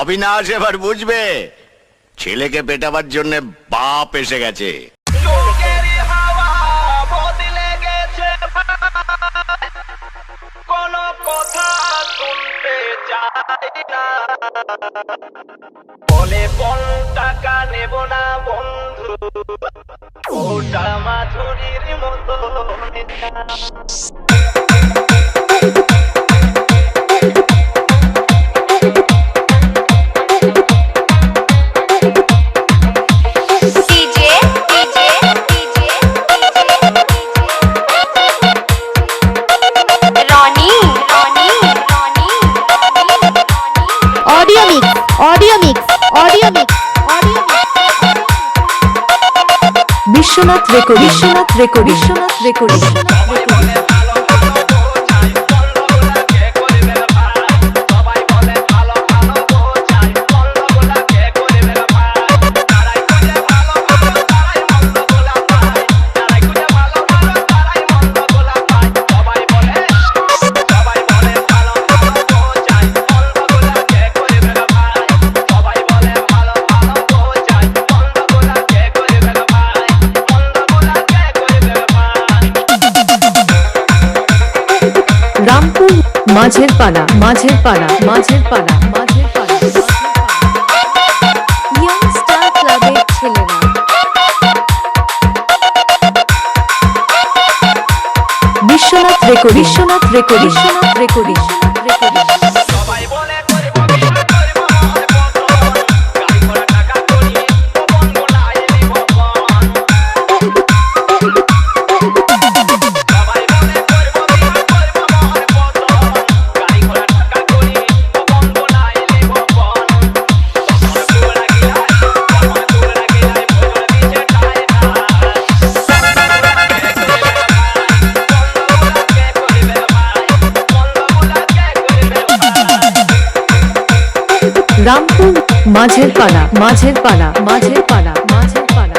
অবিনাশ এবার বুঝবে। ছেলেকে পেটাবার জন্য বাপ এসে গেছে। বলে বন টাকা নেব না বন্ধু। ওটা মাধুরীর মতো। Biswanath record Biswanath record Biswanath record মাঝের পাড়া মাঝের পাড়া মাঝের পাড়া মাঝের পাড়া বিশ্বনাথ রেকর্ড। বিশ্বনাথ রেকর্ড। বিশ্বনাথ রামপুর মাঝের পাড়া মাঝের পাড়া মাঝের পাড়া মাঝের পাড়া।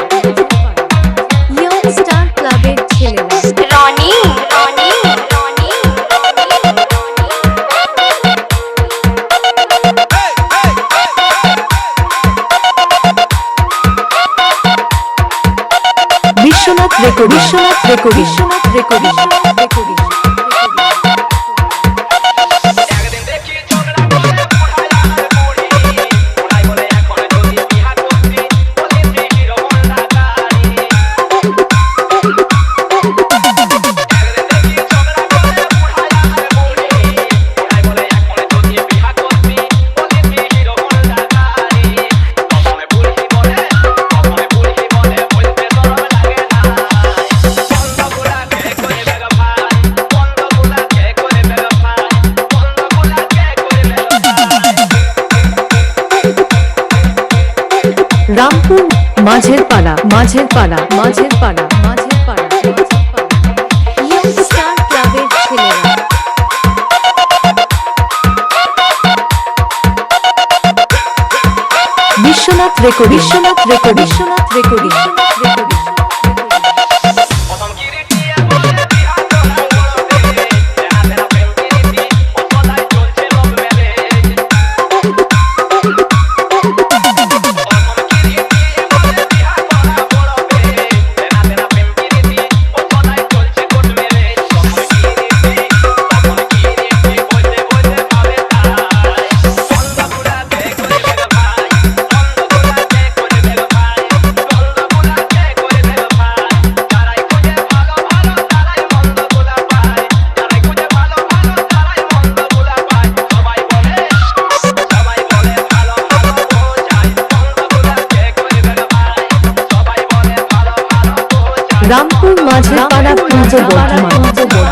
Biswanath record Biswanath record. Biswanath record. Biswanath record. Rampur মাঝের পাড়া মাঝের পাড়া মাঝের পাড়া মাঝের পাড়া Biswanath record Biswanath record. Biswanath record. Biswanath record. Rampur মাঝে পাড়া পুজো বর্ধমান।